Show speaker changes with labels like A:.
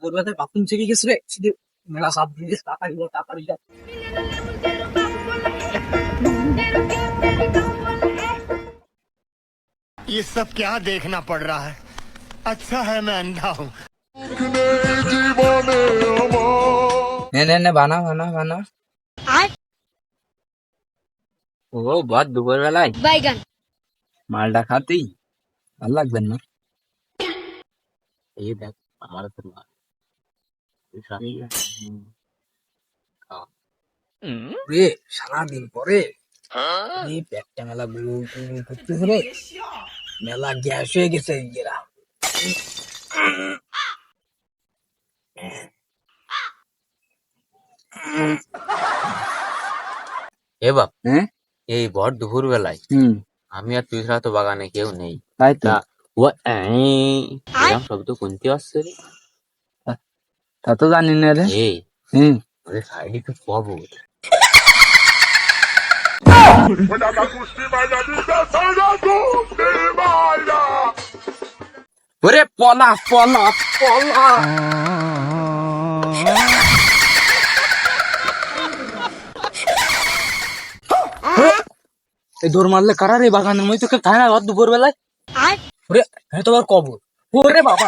A: দুপুর বেলায় বাথরুম থেকে গেছে রে শুধু মেলা সাপ দিয়ে তাড়াতাড়ি যা, তাড়াতাড়ি যা।
B: ये सब क्या देखना पड़ रहा है अच्छा है मैं अंधा हूँ
C: নে নে নে বানা বানা বানা ও বহুত দুপুর বেলায়
D: বাইগান
C: মালটা খাতেই ভাল লাগবে না এই দেখ আমার তো মাল
A: রে সারাদিন পরে এই পেটটা মেলা গুলো করতেছে রে মেলা গ্যাস হয়ে গেছে এরা
C: এ বাপ
A: হ্যাঁ?
C: এই ভর দুপুর বেলায় আমি আর তুই ছাড়া তো বাগানে কেউ নেই।
A: তাই তা।
C: ও শব্দ কোনটি আসছে রে?
A: তা তো জানি না রে।
C: এই।
A: হুম।
C: সাইডে তো পাবো ওরে পলা পলা পলা।
A: এই দৌড় মারলে কারা রে বাগানের মধ্যে তোকে খায় না দুপুর বেলায় ওরে হ্যাঁ তোমার কবর। ওরে বাবা।